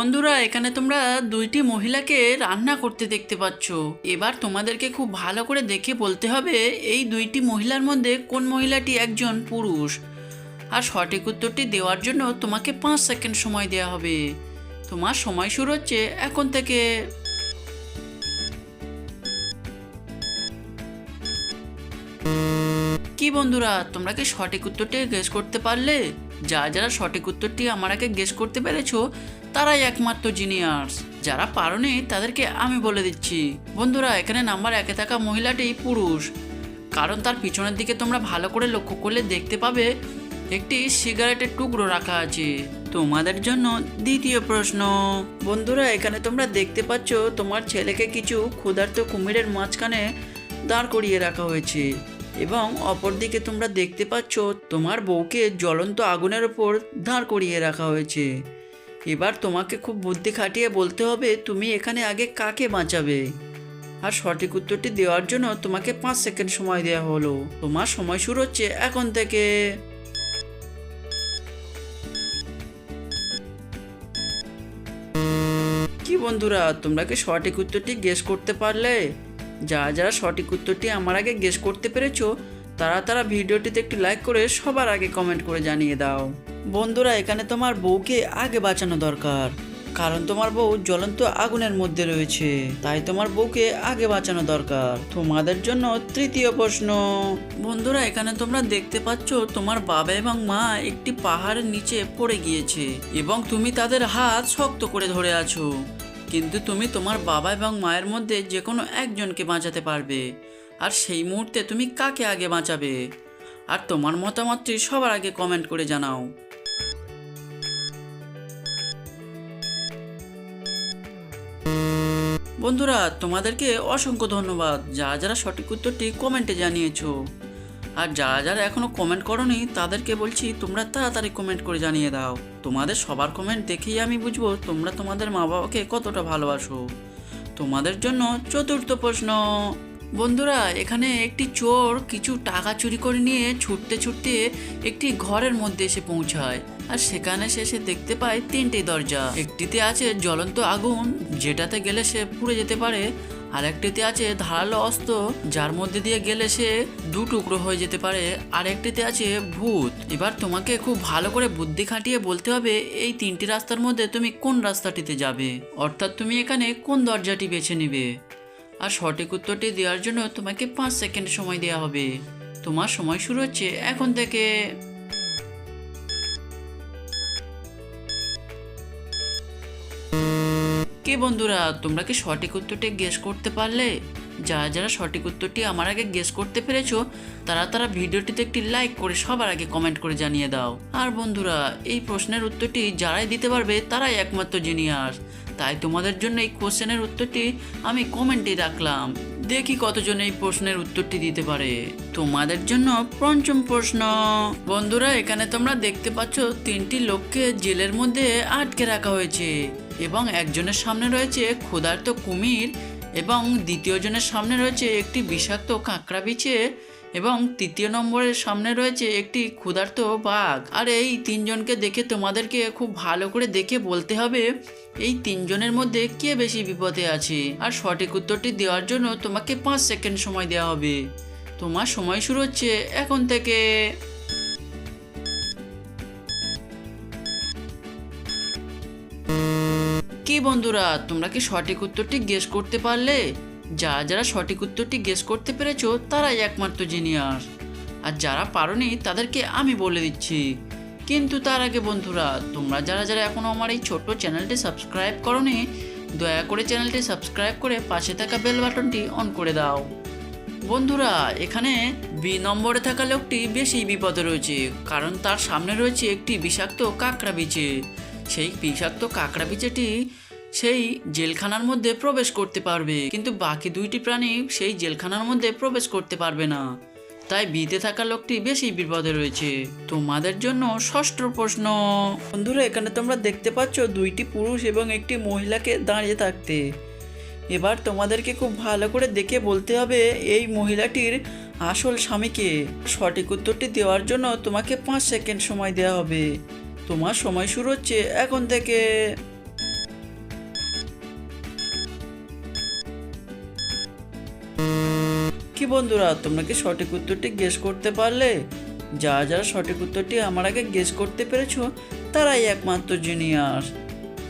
বন্ধুরা, এখানে তোমরা দুইটি মহিলাকে রান্না করতে দেখতে পাচ্ছ। এবার তোমাদেরকে খুব ভালো করে দেখে বলতে হবে, এই দুইটি মহিলার মধ্যে কোন মহিলাটি একজন পুরুষ? আর সঠিক উত্তরটি দেওয়ার জন্য তোমাকে পাঁচ সেকেন্ড সময় দেওয়া হবে। তোমার সময় শুরু হচ্ছে এখন থেকে। কি বন্ধুরা, তোমরা কি সঠিক উত্তরটি গেস করতে পারলে? যা যারা সঠিক উত্তরটি আমার আগে গেস করতে পেরেছ তারাই একমাত্র জিনিয়ার্স, যারা পারোনি তাদেরকে আমি বলে দিচ্ছি। বন্ধুরা, এখানে নাম্বার একে থাকা মহিলাটি পুরুষ। কারণ তার পিছনের দিকে তোমরা ভালো করে লক্ষ্য করলে দেখতে পাবে, একটি সিগারেটের টুকরো রাখা আছে। তোমাদের জন্য দ্বিতীয় প্রশ্ন। বন্ধুরা, এখানে তোমরা দেখতে পাচ্ছ, তোমার ছেলেকে কিছু ক্ষুধার্ত কুমিরের মাঝখানে দাঁড় করিয়ে রাখা হয়েছে। এবং অপরদিকে তোমরা দেখতে পাচ্ছ, তোমার বউকে জ্বলন্ত আগুনের ওপর দাঁড় করিয়ে রাখা হয়েছে। এবার তোমাকে খুব বুদ্ধি খাটিয়ে বলতে হবে, তুমি এখানে আগে কাকে বাঁচাবে? আর সঠিক উত্তরটি দেওয়ার জন্য তোমাকে পাঁচ সেকেন্ড সময় দেওয়া হলো। তোমার সময় শুরু হচ্ছে এখন থেকে। কি বন্ধুরা, তোমরা কি সঠিক উত্তরটি গেস করতে পারলে? যারা যারা সঠিক উত্তরটি আমার আগে গেস করতে পেরেছ, তারা তারা ভিডিওটিতে একটি লাইক করে সবার আগে কমেন্ট করে জানিয়ে দাও। বন্ধুরা, এখানে তোমার বউকে আগে বাঁচানো দরকার। কারণ তোমার বউ জ্বলন্ত আগুনের মধ্যে রয়েছে। তাই তোমার বউকে আগে বাঁচানো দরকার। তোমাদের জন্য তৃতীয় প্রশ্ন। বন্ধুরা, এখানে তোমরা দেখতে পাচ্ছ, তোমার বাবা এবং মা একটি পাহাড়ের নিচে পড়ে গিয়েছে এবং তুমি তাদের হাত শক্ত করে ধরে আছো। কিন্তু তুমি তোমার বাবা এবং মায়ের মধ্যে যে কোনো একজনকে বাঁচাতে পারবে। আর সেই মুহূর্তে তুমি কাকে আগে বাঁচাবে? আর তোমার মতামতটি সবার আগে কমেন্ট করে জানাও। বন্ধুরা, তোমাদেরকে অসংখ্য ধন্যবাদ। যারা যারা সঠিক উত্তরটি কমেন্টে জানিয়েছো। আর যারা যারা এখনও কমেন্ট করনি, তাদেরকে বলছি তোমরা তাড়াতাড়ি কমেন্ট করে জানিয়ে দাও। তোমাদের সবার কমেন্ট দেখেই আমি বুঝব তোমরা তোমাদের মা বাবাকে কতটা ভালোবাসো। তোমাদের জন্য চতুর্থ প্রশ্ন বন্ধুরা, এখানে একটি চোর কিছু টাকা চুরি করে নিয়ে ছুটতে ছুটতে একটি ঘরের মধ্যে এসে পৌঁছায়। আর সেখানে সে সে দেখতে পায় তিনটি দরজা। একটিতে আছে জ্বলন্ত আগুন, যেটাতে গেলে সে পুড়ে যেতে পারে। আর একটিতে আছে ধারালো অস্ত্র, যার মধ্যে দিয়ে গেলে সে দু টুকরো হয়ে যেতে পারে। আর একটিতে আছে ভূত। এবার তোমাকে খুব ভালো করে বুদ্ধি খাটিয়ে বলতে হবে, এই তিনটি রাস্তার মধ্যে তুমি কোন রাস্তাটিতে যাবে? অর্থাৎ তুমি এখানে কোন দরজাটি বেছে নেবে? আর সঠিক উত্তরটি দেওয়ার জন্য তোমাকে পাঁচ সেকেন্ড সময় দেওয়া হবে। তোমার সময় শুরু হচ্ছে এখন থেকে। কে বন্ধুরা, তোমরা কি সঠিক উত্তরটি গেস করতে পারলে? যারা যারা সঠিক উত্তরটি আমার আগে গেস করতে পেরেছ, তারা তারা ভিডিওটিতে একটি লাইক করে সবার আগে কমেন্ট করে জানিয়ে দাও। আর বন্ধুরা, এই প্রশ্নের উত্তরটি যারাই দিতে পারবে, তারাই একমাত্র জিনিয়াস তাই তোমাদের জন্য এই কোশ্চেনের উত্তরটি আমি কমেন্টে রাখলাম। দেখি কতজন এই প্রশ্নের উত্তরটি দিতে পারে। তোমাদের জন্য পঞ্চম প্রশ্ন। বন্ধুরা, এখানে তোমরা দেখতে পাচ্ছ তিনটি লোককে জেলের মধ্যে আটকে রাখা হয়েছে। এবং একজনের সামনে রয়েছে ক্ষুধার্ত কুমির এবং দ্বিতীয় জনের সামনে রয়েছে একটি বিষাক্ত কাঁকড়া বিছে এবং তৃতীয় নম্বরের সামনে রয়েছে একটি ক্ষুধার্ত বাঘ। আর এই তিনজনকে দেখে তোমাদেরকে খুব ভালো করে দেখে বলতে হবে, এই তিনজনের মধ্যে কে বেশি বিপদে আছে? আর সঠিক উত্তরটি দেওয়ার জন্য তোমাকে পাঁচ সেকেন্ড সময় দেওয়া হবে। তোমার সময় শুরু হচ্ছে এখন থেকে। বন্ধুরা, তোমরা কি সঠিক উত্তরটি গেস করতে পারলে? যারা যারা সঠিক উত্তরটি গেস করতে পেরেছ, তারাই একমাত্র জিনিয়াস আর যারা পারোনি, তাদেরকে আমি বলে দিচ্ছি। কিন্তু তার আগে বন্ধুরা, তোমরা যারা যারা এখনও আমার এই ছোট্ট চ্যানেলটি সাবস্ক্রাইব করনি, দয়া করে চ্যানেলটি সাবস্ক্রাইব করে পাশে থাকা বেল বাটনটি অন করে দাও। বন্ধুরা, এখানে বি নম্বরে থাকা লোকটি বেশি বিপদে রয়েছে, কারণ তার সামনে রয়েছে একটি বিষাক্ত কাঁকড়া বিচে সেই বিষাক্ত কাঁকড়া বিছেটি সেই জেলখানার মধ্যে প্রবেশ করতে পারবে, কিন্তু বাকি দুইটি প্রাণী সেই জেলখানার মধ্যে প্রবেশ করতে পারবে না। তাই বিতে থাকা লোকটি বেশি বিপদে রয়েছে। তোমাদের জন্য ষষ্ঠ প্রশ্ন। বন্ধুরা, এখানে তোমরা দেখতে পাচ্ছ দুইটি পুরুষ এবং একটি মহিলাকে দাঁড়িয়ে থাকতে। এবার তোমাদেরকে খুব ভালো করে দেখে বলতে হবে এই মহিলাটির আসল স্বামীকে। সঠিক উত্তরটি দেওয়ার জন্য তোমাকে পাঁচ সেকেন্ড সময় দেওয়া হবে। তোমার সময় শুরু হচ্ছে এখন থেকে। বন্ধুরা, তোমরা কি সঠিক উত্তরটি গেস করতে পারলে? যারা যারা সঠিক উত্তরটি আমার আগে গেস করতে পেরেছ, তারাই একমাত্র জিনিয়াস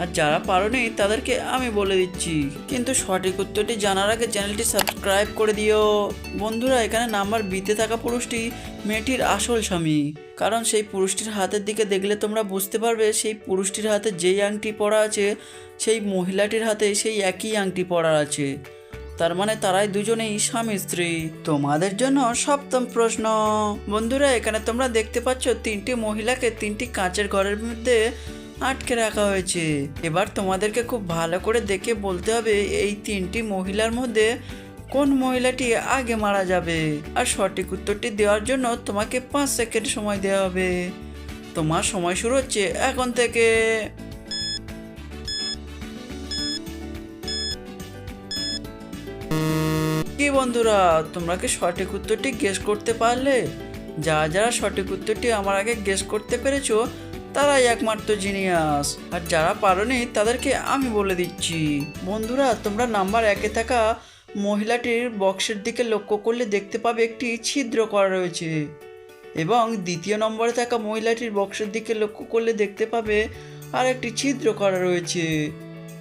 আর যারা পারো পারোনি, তাদেরকে আমি বলে দিচ্ছি, কিন্তু সঠিক উত্তরটি জানার আগে চ্যানেলটি সাবস্ক্রাইব করে দিও। বন্ধুরা, এখানে নাম্বার বিতে থাকা পুরুষটি মেয়েটির আসল স্বামী। কারণ সেই পুরুষটির হাতের দিকে দেখলে তোমরা বুঝতে পারবে, সেই পুরুষটির হাতে যেই আংটি পরা আছে, সেই মহিলাটির হাতে সেই একই আংটি পরা আছে। তার মানে তারাই দুজনেই স্বামী স্ত্রী। তোমাদের জন্য সপ্তম প্রশ্ন। বন্ধুরা, এখানে তোমরা দেখতে পাচ্ছ তিনটি মহিলাকে তিনটি কাঁচের ঘরের মধ্যে আটকে রাখা হয়েছে। এবার তোমাদেরকে খুব ভালো করে দেখে বলতে হবে এই তিনটি মহিলার মধ্যে কোন মহিলাটি আগে মারা যাবে। আর সঠিক উত্তরটি দেওয়ার জন্য তোমাকে পাঁচ সেকেন্ড সময় দেওয়া হবে। তোমার সময় শুরু হচ্ছে এখন থেকে। কি বন্ধুরা, তোমরা কি সঠিক উত্তরটি গেস করতে পারলে? যারা যারা সঠিক উত্তরটি আমার আগে গেস করতে পেরেছ, তারাই একমাত্র জিনিয়াস আর যারা পারোনি, তাদেরকে আমি বলে দিচ্ছি। বন্ধুরা, তোমরা নাম্বার একে থাকা মহিলাটির বক্সের দিকে লক্ষ্য করলে দেখতে পাবে একটি ছিদ্র করা রয়েছে। এবং দ্বিতীয় নম্বরে থাকা মহিলাটির বক্সের দিকে লক্ষ্য করলে দেখতে পাবে আর একটি ছিদ্র করা রয়েছে।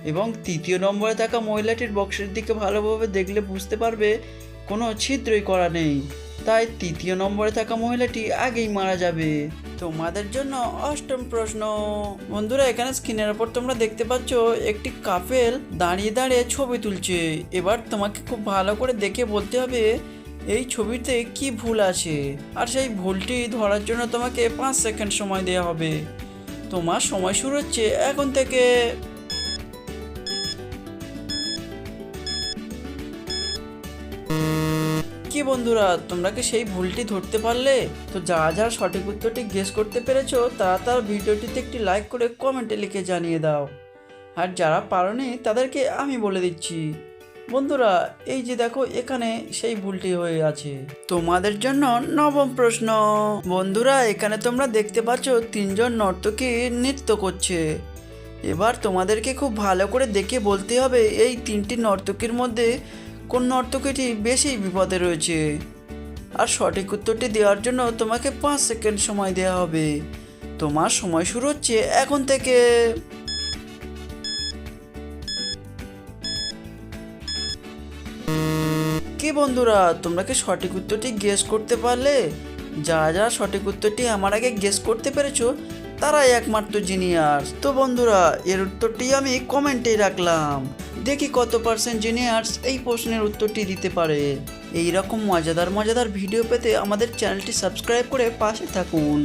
এবং তৃতীয় নম্বরে থাকা মহিলাটির বক্সের দিকে ভালোভাবে দেখলে বুঝতে পারবে, কোনো ছিদ্রই করা নেই। তাই তৃতীয় নম্বরে থাকা মহিলাটি আগেই মারা যাবে। তোমাদের জন্য অষ্টম প্রশ্ন। বন্ধুরা, এখানে স্ক্রিনের ওপর তোমরা দেখতে পাচ্ছ, একটি কাপেল দাঁড়িয়ে দাঁড়িয়ে ছবি তুলছে। এবার তোমাকে খুব ভালো করে দেখে বলতে হবে, এই ছবিতে কি ভুল আছে? আর সেই ভুলটি ধরার জন্য তোমাকে পাঁচ সেকেন্ড সময় দেওয়া হবে। তোমার সময় শুরু হচ্ছে এখন থেকে। কি বন্ধুরা, তোমরা কি সেই ভুলটি ধরতে পারলে? তো যারা যারা সঠিক উত্তরটি গেস করতে পেরেছ তারা তার ভিডিওটিতে একটি লাইক করে কমেন্টে লিখে জানিয়ে দাও। আর যারা পারোনি, তাদেরকে আমি বলে দিচ্ছি, বন্ধুরা, এই যে দেখো, এখানে সেই ভুলটি হয়ে আছে। তোমাদের জন্য নবম প্রশ্ন, বন্ধুরা, এখানে তোমরা দেখতে পাচ্ছ তিনজন নর্তকী নৃত্য করছে। এবার তোমাদেরকে খুব ভালো করে দেখে বলতে হবে, এই তিনটি নর্তকীর মধ্যে কোন নর্তকীটি বেশি বিপদে রয়েছে? আর সঠিক উত্তরটি দেওয়ার জন্য তোমাকে পাঁচ সেকেন্ড সময় দেওয়া হবে। তোমার সময় শুরু হচ্ছে এখন থেকে। কি বন্ধুরা, তোমরা কি সঠিক উত্তরটি গেস করতে পারলে? যা যা সঠিক উত্তরটি আমার আগে গেস করতে পেরেছ, তারাই একমাত্র জিনিয়ার্স তো বন্ধুরা, এর উত্তরটি আমি কমেন্টেই রাখলাম। দেখি কত পার্সেন্ট জিনিয়ার্স এই প্রশ্নের উত্তরটি দিতে পারে। এই রকম মজাদার মজাদার ভিডিও পেতে আমাদের চ্যানেলটি সাবস্ক্রাইব করে পাশে থাকুন।